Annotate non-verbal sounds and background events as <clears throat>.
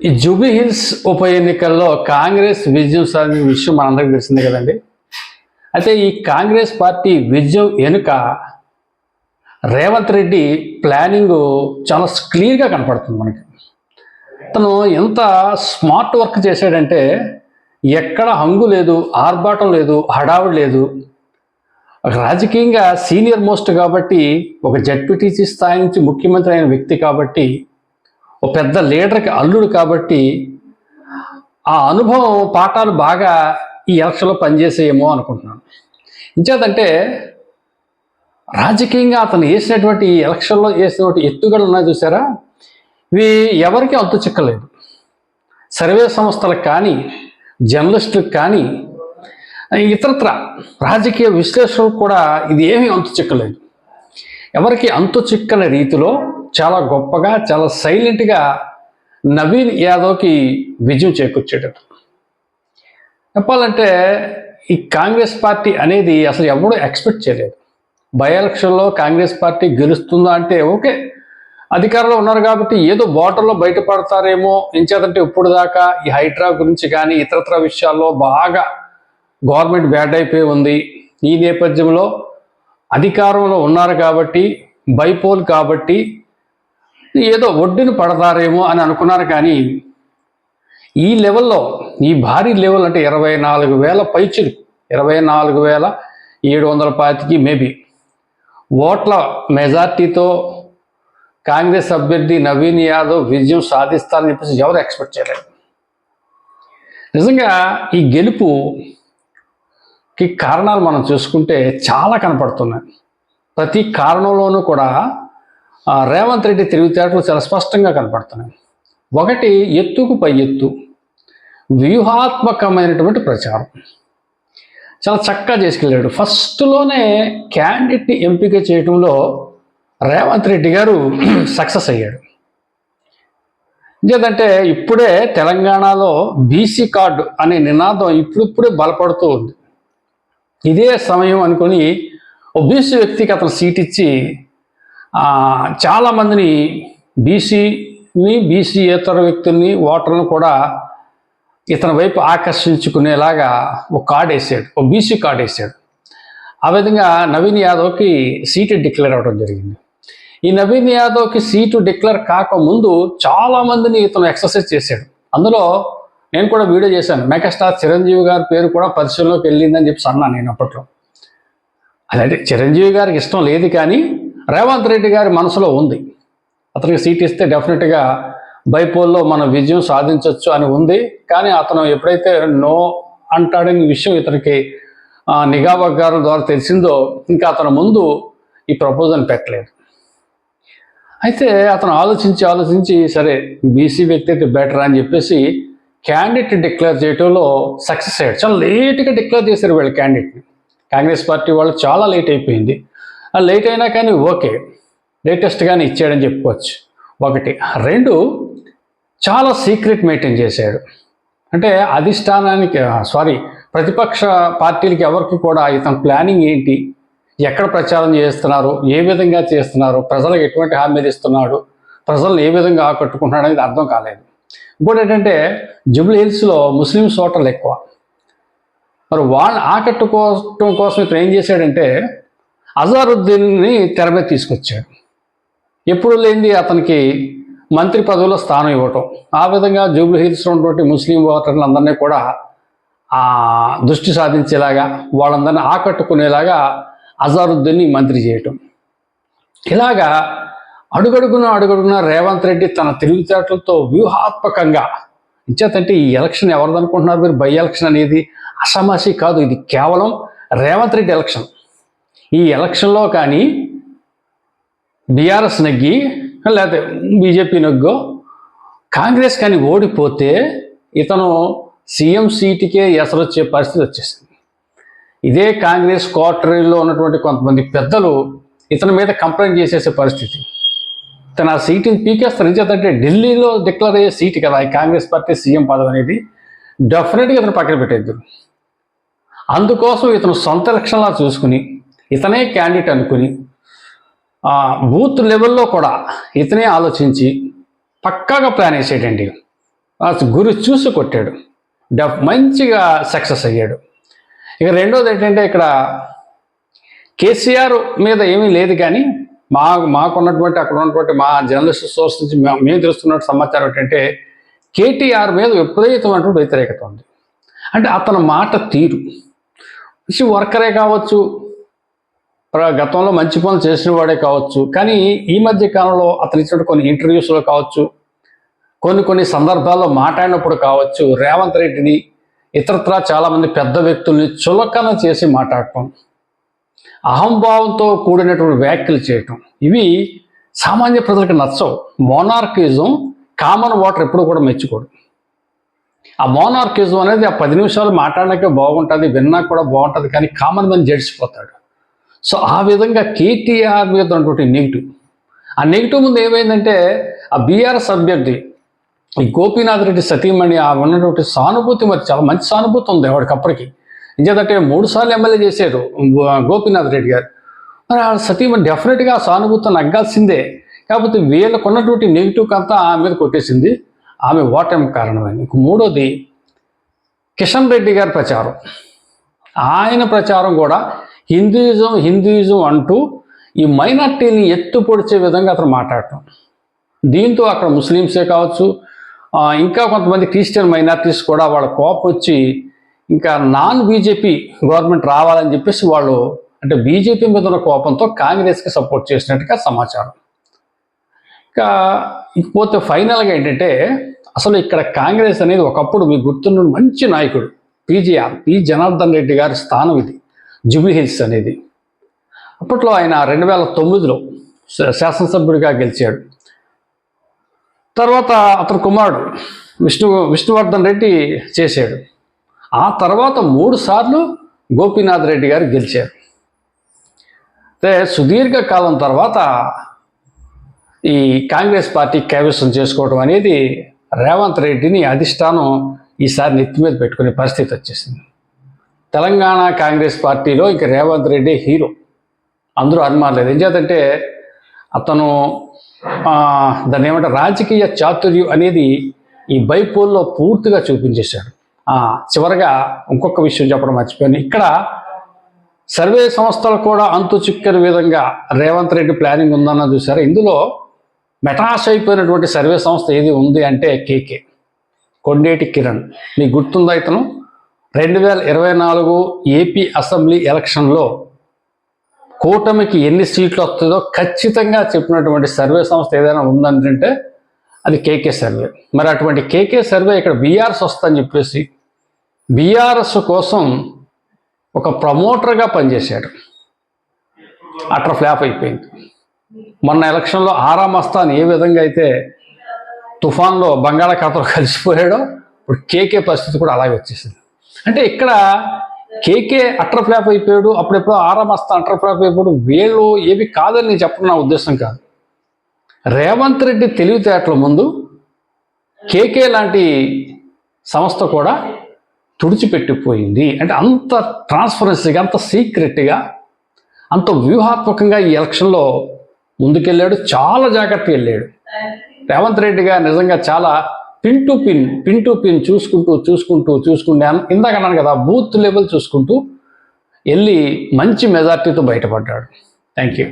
ఈ జూబీ హిల్స్ ఉప ఎన్నికల్లో కాంగ్రెస్ విజయం సాధించిన విషయం మనందరికీ తెలిసిందే కదండి. అయితే ఈ కాంగ్రెస్ పార్టీ విజయం వెనుక రేవంత్ రెడ్డి ప్లానింగ్ చాలా క్లియర్గా కనపడుతుంది మనకి. తను ఎంత స్మార్ట్ వర్క్ చేశాడంటే ఎక్కడ హంగు లేదు ఆర్భాటం లేదు హడావుడి లేదు. రాజకీయంగా సీనియర్ మోస్ట్ కాబట్టి ఒక జడ్పీటీసీ స్థాయి నుంచి ముఖ్యమంత్రి అయిన వ్యక్తి కాబట్టి ఒక పెద్ద లీడర్కి అల్లుడు కాబట్టి ఆ అనుభవం పాఠాలు బాగా ఈ ఎలక్షన్లో పనిచేసేయేమో అనుకుంటున్నాను. ఇంచేతంటే రాజకీయంగా అతను వేసినటువంటి ఈ ఎలక్షన్లో వేసినటువంటి ఎత్తుగడలు ఉన్నాయి చూసారా? ఇవి ఎవరికి అంతు చిక్కలేదు. సర్వే సంస్థలకు కానీ జర్నలిస్టులకు కానీ ఇతరత్ర రాజకీయ విశ్లేషకులకు కూడా ఇది ఏమీ అంతు చిక్కలేదు. ఎవరికి అంతు చిక్కని రీతిలో చాలా గొప్పగా చాలా సైలెంట్గా నవీన్ యాదవ్కి విజయం చేకూర్చేటట్టు. చెప్పాలంటే ఈ కాంగ్రెస్ పార్టీ అనేది అసలు ఎవడూ ఎక్స్పెక్ట్ చేయలేదు. బై ఎలక్షన్లో కాంగ్రెస్ పార్టీ గెలుస్తుందా అంటే ఓకే అధికారంలో ఉన్నారు కాబట్టి ఏదో బాటర్లో బయటపడతారేమో ఎంచేతంటే ఇప్పుడు దాకా ఈ హైడ్రా గురించి కానీ ఇతరత్ర విషయాల్లో బాగా గవర్నమెంట్ బ్యాడ్ అయిపోయి ఉంది. ఈ నేపథ్యంలో అధికారంలో ఉన్నారు కాబట్టి బైపోల్ కాబట్టి ఏదో ఒడ్డును పడతారేమో అని అనుకున్నారు కానీ ఈ లెవెల్లో ఈ భారీ లెవెల్ అంటే ఇరవై నాలుగు వేల పైచులు ఇరవై నాలుగు వేల ఏడు వందల పాతికి మేబీ. ఓట్ల మెజార్టీతో కాంగ్రెస్ అభ్యర్థి నవీన్ యాదవ్ విజయం సాధిస్తారని చెప్పేసి ఎవరు ఎక్స్పెక్ట్ చేయలేదు. నిజంగా ఈ గెలుపుకి కారణాలు మనం చూసుకుంటే చాలా కనపడుతున్నాయి. ప్రతి కారణంలోనూ కూడా రేవంత్ రెడ్డి తెలివితేటలు చాలా స్పష్టంగా కనపడుతున్నాయి. ఒకటి ఎత్తుకు పై ఎత్తు. వ్యూహాత్మకమైనటువంటి ప్రచారం. చాలా చక్కగా చేసుకెళ్ళాడు. ఫస్ట్లోనే క్యాండిడేట్ని ఎంపిక చేయడంలో రేవంత్ రెడ్డి గారు <clears throat> సక్సెస్ అయ్యాడు. ఎందుకంటే ఇప్పుడే తెలంగాణలో బీసీ కార్డు అనే నినాదం ఇప్పుడిప్పుడే బలపడుతూ ఉంది. ఇదే సమయం అనుకొని ఓ బీసీ వ్యక్తికి అతను సీట్ ఇచ్చి చాలామందిని బీసీని బీసీయేతర వ్యక్తుల్ని ఓటర్లను కూడా ఇతని వైపు ఆకర్షించుకునేలాగా ఒక కార్డు వేసాడు. ఒక బీసీ కార్డు వేసాడు. ఆ విధంగా నవీన్ యాదవ్కి సీటు డిక్లేర్ అవ్వడం జరిగింది. ఈ నవీన్ యాదవ్కి సీటు డిక్లేర్ కాకముందు చాలామందిని ఇతను ఎక్సర్సైజ్ చేశాడు. అందులో నేను కూడా వీడియో చేశాను. మెగాస్టార్ చిరంజీవి గారి పేరు కూడా పరిశీలనలోకి వెళ్ళిందని చెప్పి అన్నా నేను అప్పట్లో. అదే చిరంజీవి గారికి ఇష్టం లేదు కానీ రేవంత్ రెడ్డి గారి మనసులో ఉంది. అతనికి సీట్ ఇస్తే డెఫినెట్గా బైపోల్లో మనం విజయం సాధించవచ్చు అని ఉంది. కానీ అతను ఎప్పుడైతే నో అంటాడని విషయం ఇతనికి నిఘా వర్గాల ద్వారా తెలిసిందో ఇంకా అతను ముందు ఈ ప్రపోజల్ పెట్టలేదు. అయితే అతను ఆలోచించి ఆలోచించి సరే బీసీ వ్యక్తి అయితే బెటర్ అని చెప్పేసి క్యాండిడేట్ డిక్లేర్ చేయడంలో సక్సెస్ అయ్యాడు. చాలా లేట్గా డిక్లేర్ చేశారు వీళ్ళు క్యాండిడేట్ని కాంగ్రెస్ పార్టీ వాళ్ళు చాలా లేట్ అయిపోయింది. లేట్ అయినా కానీ ఓకే లేటెస్ట్గానే ఇచ్చాడని చెప్పుకోవచ్చు. ఒకటి. రెండు చాలా సీక్రెట్ మెయింటైన్ చేశాడు. అంటే అధిష్టానానికి సారీ ప్రతిపక్ష పార్టీలకి ఎవరికి కూడా ఇతని ప్లానింగ్ ఏంటి ఎక్కడ ప్రచారం చేస్తున్నారు ఏ విధంగా చేస్తున్నారు ప్రజలకు ఎటువంటి హామీలు ఇస్తున్నాడు ప్రజలను ఏ విధంగా ఆకట్టుకుంటున్నాడు అనేది అర్థం కాలేదు. ఇంకోటి ఏంటంటే జుబ్లీ హిల్స్లో ముస్లిం సోటర్లు ఎక్కువ. మరి వాళ్ళని ఆకట్టుకోవటం కోసం ఇతను ఏం చేశాడంటే అజారుద్దీన్ని తెర మీద తీసుకొచ్చాడు. ఎప్పుడు లేనిది అతనికి మంత్రి పదవిలో స్థానం ఇవ్వటం. ఆ విధంగా జూబ్లీ హిల్స్లో ఉన్నటువంటి ముస్లిం ఓటర్లందరినీ కూడా ఆ దృష్టి సాధించేలాగా వాళ్ళందరినీ ఆకట్టుకునేలాగా అజారుద్దీన్ని మంత్రి చేయటం. ఇలాగా అడుగడుగున అడుగడుగున రేవంత్ రెడ్డి తన తెలివితేటలతో వ్యూహాత్మకంగా ఇచ్చేతంటే ఈ ఎలక్షన్ ఎవరిదనుకుంటున్నారు మీరు? బై ఎలక్షన్ అనేది అసమాసి కాదు. ఇది కేవలం రేవంత్ రెడ్డి ఎలక్షన్. ఈ ఎలక్షన్లో కానీ బీఆర్ఎస్ నెగ్గి లేకపోతే బీజేపీ నెగ్గో కాంగ్రెస్ కానీ ఓడిపోతే ఇతను సీఎం సీటుకే ఎసరొచ్చే పరిస్థితి వచ్చేసింది. ఇదే కాంగ్రెస్ క్వార్టరీలో ఉన్నటువంటి కొంతమంది పెద్దలు ఇతని మీద కంప్లైంట్ చేసేసే పరిస్థితి. తను ఆ సీటుని పీకేస్తారు. ఎందుకంటే ఢిల్లీలో డిక్లేర్ అయ్యే సీటు కదా ఈ కాంగ్రెస్ పార్టీ సీఎం పదవి అనేది. డెఫినెట్గా ఇతను పక్కన పెట్టేద్దు. అందుకోసం ఇతను సొంత ఎలక్షన్లా చూసుకుని ఇతనే క్యాండిడేట్ అనుకుని బూత్ లెవెల్లో కూడా ఇతనే ఆలోచించి పక్కాగా ప్లాన్ వేసేటండి. గురి చూసి కొట్టాడు. డెఫ్ మంచిగా సక్సెస్ అయ్యాడు. ఇక రెండోది ఏంటంటే ఇక్కడ కేసీఆర్ మీద ఏమీ లేదు కానీ మా మాకున్నటువంటి అక్కడ ఉన్నటువంటి మా జర్నలిస్ట్ సోర్స్ నుంచి మేము తెలుస్తున్న సమాచారం ఏంటంటే కేటీఆర్ మీద విపరీతమైనటువంటి వ్యతిరేకత ఉంది. అంటే అతని మాట తీరు. వర్కరే కావచ్చు గతంలో మంచి పనులు చేసిన వాడే కావచ్చు. కానీ ఈ మధ్య కాలంలో అతను ఇచ్చిన కొన్ని ఇంటర్వ్యూస్లో కావచ్చు కొన్ని కొన్ని సందర్భాల్లో మాట్లాడినప్పుడు కావచ్చు రేవంత్ రెడ్డిని ఇతరత్రా చాలామంది పెద్ద వ్యక్తుల్ని చులకన చేసి మాట్లాడటం అహంభావంతో కూడినటువంటి వ్యాఖ్యలు చేయటం ఇవి సామాన్య ప్రజలకు నచ్చవు. మోనార్కిజం కామన్ వాటర్ ఎప్పుడు కూడా మెచ్చుకోడు. ఆ మోనార్కిజం అనేది ఆ పది నిమిషాలు మాట్లాడడానికే బాగుంటుంది విన్నా కూడా బాగుంటుంది కానీ కామన్ మంది జడిసిపోతాడు. సో ఆ విధంగా కేటీఆర్ మీద ఉన్నటువంటి నెగిటివ్ ఆ నెగిటివ్ ముందు ఏమైందంటే ఆ బీఆర్ఎస్ అభ్యర్థి ఈ గోపీనాథ్ రెడ్డి సతీమణి ఆ ఉన్నటువంటి సానుభూతి మరి చాలా మంచి సానుభూతి ఉంది ఆవిడకప్పటికి. ఇంకేదంటే మూడు సార్లు ఎమ్మెల్యే చేశారు గోపీనాథ్ రెడ్డి గారు. మరి ఆ సతీమణి డెఫినెట్గా ఆ సానుభూతి నగ్గాల్సిందే. కాకపోతే వీళ్ళకు ఉన్నటువంటి నెగిటివ్ అంతా ఆమె మీద కొట్టేసింది. ఆమె ఓటమి కారణమైంది. ఇంక మూడోది కిషన్ రెడ్డి గారి ప్రచారం. ఆయన ప్రచారం కూడా హిందూయిజం హిందూయిజం అంటూ ఈ మైనార్టీని ఎత్తు పొడిచే విధంగా అతను మాట్లాడటం. దీంతో అక్కడ ముస్లిమ్సే కావచ్చు ఇంకా కొంతమంది క్రిస్టియన్ మైనార్టీస్ కూడా వాళ్ళ కోపం వచ్చి ఇంకా నాన్ బీజేపీ గవర్నమెంట్ రావాలని చెప్పేసి వాళ్ళు అంటే బీజేపీ మీద ఉన్న కోపంతో కాంగ్రెస్కి సపోర్ట్ చేసినట్టుగా సమాచారం. ఇంకా ఇకపోతే ఫైనల్గా ఏంటంటే అసలు ఇక్కడ కాంగ్రెస్ అనేది ఒకప్పుడు మీకు గుర్తున్న మంచి నాయకుడు పీజీఆర్ పి జనార్దన్ రెడ్డి గారి స్థానం ఇది. జూబ్లీ హిల్స్ అనేది. అప్పట్లో ఆయన రెండు వేల తొమ్మిదిలో శా- శాసనసభ్యుడిగా గెలిచాడు. తర్వాత అతని కుమారుడు విష్ణు విష్ణువర్ధన్ రెడ్డి చేశాడు. ఆ తర్వాత మూడు సార్లు గోపీనాథ్ రెడ్డి గారు గెలిచారు. అయితే సుదీర్ఘ కాలం తర్వాత ఈ కాంగ్రెస్ పార్టీ కైవసం చేసుకోవడం అనేది రేవంత్ రెడ్డిని అధిష్టానం ఈసారి నెత్తి మీద పెట్టుకునే పరిస్థితి వచ్చేసింది. తెలంగాణ కాంగ్రెస్ పార్టీలో ఇక రేవంత్ రెడ్డి హీరో. అందరూ అనుమానలేదు. ఏం చేతంటే అతను దాన్ని ఏమంటారు రాజకీయ చాతుర్యం అనేది ఈ బైపోల్లో పూర్తిగా చూపించేశాడు. చివరగా ఇంకొక విషయం చెప్పడం మర్చిపోయాను. ఇక్కడ సర్వే సంస్థలు కూడా అంతు చిక్కని విధంగా రేవంత్ రెడ్డి ప్లానింగ్ ఉందన్న చూసారు ఇందులో మెటాస్ అయిపోయినటువంటి సర్వే సంస్థ ఏది ఉంది అంటే కేకే. కొండేటి కిరణ్. మీకు గుర్తుందా ఇతను? రెండు వేల ఇరవై నాలుగు ఏపీ అసెంబ్లీ ఎలక్షన్లో కూటమికి ఎన్ని సీట్లు వస్తుందో ఖచ్చితంగా చెప్పినటువంటి సర్వే సంస్థ ఏదైనా ఉందంటే అది కేకే సర్వే. మరి అటువంటి కేకే సర్వే ఇక్కడ బీఆర్ఎస్ వస్తుందని చెప్పేసి బీఆర్ఎస్ కోసం ఒక ప్రమోటర్గా పనిచేశాడు. అట్లా ఫ్లాప్ అయిపోయింది. మొన్న ఎలక్షన్లో ఆరా మస్తాన్ ఏ విధంగా అయితే తుఫాన్లో బంగాళాఖాతంలో కలిసిపోయాడో ఇప్పుడు కేకే పరిస్థితి కూడా అలాగే వచ్చేసింది. అంటే ఇక్కడ కేకే అట్టర్ ఫ్లాప్ అయిపోయాడు అప్పుడెప్పుడు ఆరామస్త మస్తాన్ ఫ్లాప్ అయిపోయాడు. వీళ్ళు ఏవి కాదని నేను చెప్పడం నా ఉద్దేశం కాదు. రేవంత్ రెడ్డి తెలివితేటల ముందు కేకే లాంటి సంస్థ కూడా తుడిచిపెట్టిపోయింది. అంటే అంత ట్రాన్స్పరెన్సీగా అంత సీక్రెట్గా అంత వ్యూహాత్మకంగా ఈ ఎలక్షన్లో ముందుకెళ్ళాడు చాలా జాగ్రత్తగా వెళ్ళాడు. రేవంత్ రెడ్డి గారు నిజంగా చాలా pin to pin pin to pin చూసుకుంటూ చూసుకుంటూ చూసుకుంటే ఇందాక అన్నాను కదా బూత్ లెవెల్ చూసుకుంటూ వెళ్ళి మంచి మెజార్టీతో బయటపడ్డాడు. Thank you.